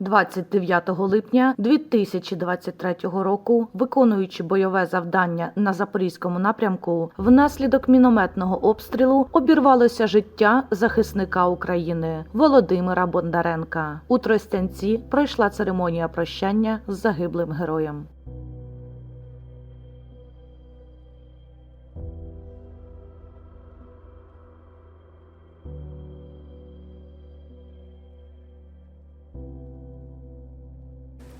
29 липня 2023 року, виконуючи бойове завдання на запорізькому напрямку, внаслідок мінометного обстрілу обірвалося життя захисника України Володимира Бондаренка. У Тростянці пройшла церемонія прощання з загиблим героєм.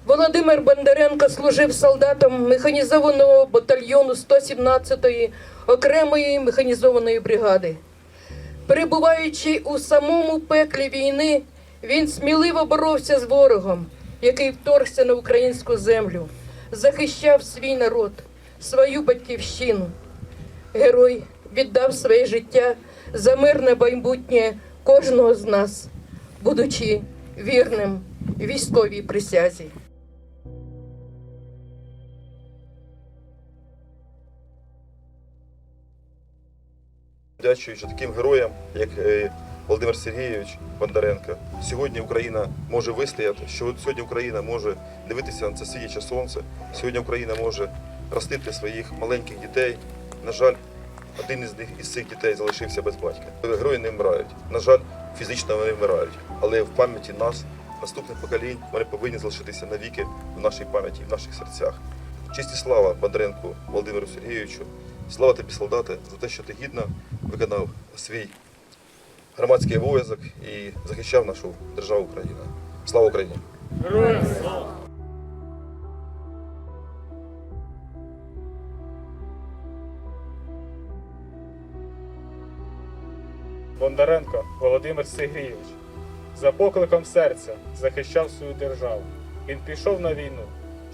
Володимир Бондаренко служив солдатом механізованого батальйону 117-ї окремої механізованої бригади. Перебуваючи у самому пеклі війни, він сміливо боровся з ворогом, який вторгся на українську землю, захищав свій народ, свою батьківщину. Герой віддав своє життя за мирне майбутнє кожного з нас, будучи вірним військовій присязі. Дячуючи таким героям, як е, Володимир Сергійович Бондаренко, сьогодні Україна може вистояти, що сьогодні Україна може дивитися на це сидяче сонце, сьогодні Україна може ростити своїх маленьких дітей. На жаль, один із них із цих дітей залишився без батька. Герої не вмирають. На жаль, фізично вони вмирають, але в пам'яті нас, наступних поколінь, вони повинні залишитися навіки в нашій пам'яті, в наших серцях. Честь і слава Бондаренку Володимиру Сергійовичу. Слава тобі, солдати, за те, що ти гідно виконав свій громадський обов'язок і захищав нашу державу Україна. Слава Україні! Бондаренко Володимир Сергійович за покликом серця захищав свою державу. Він пішов на війну,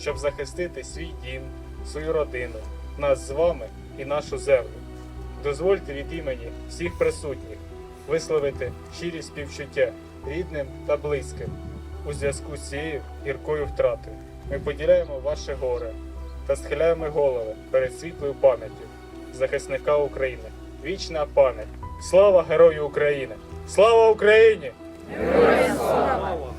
щоб захистити свій дім, свою родину, нас з вами і нашу землю. Дозвольте від імені всіх присутніх висловити щирі співчуття рідним та близьким у зв'язку з цією гіркою втратою. Ми поділяємо ваше горе та схиляємо голови перед світлою пам'яттю захисника України. Вічна пам'ять! Слава Герою України! Слава Україні! Героям слава!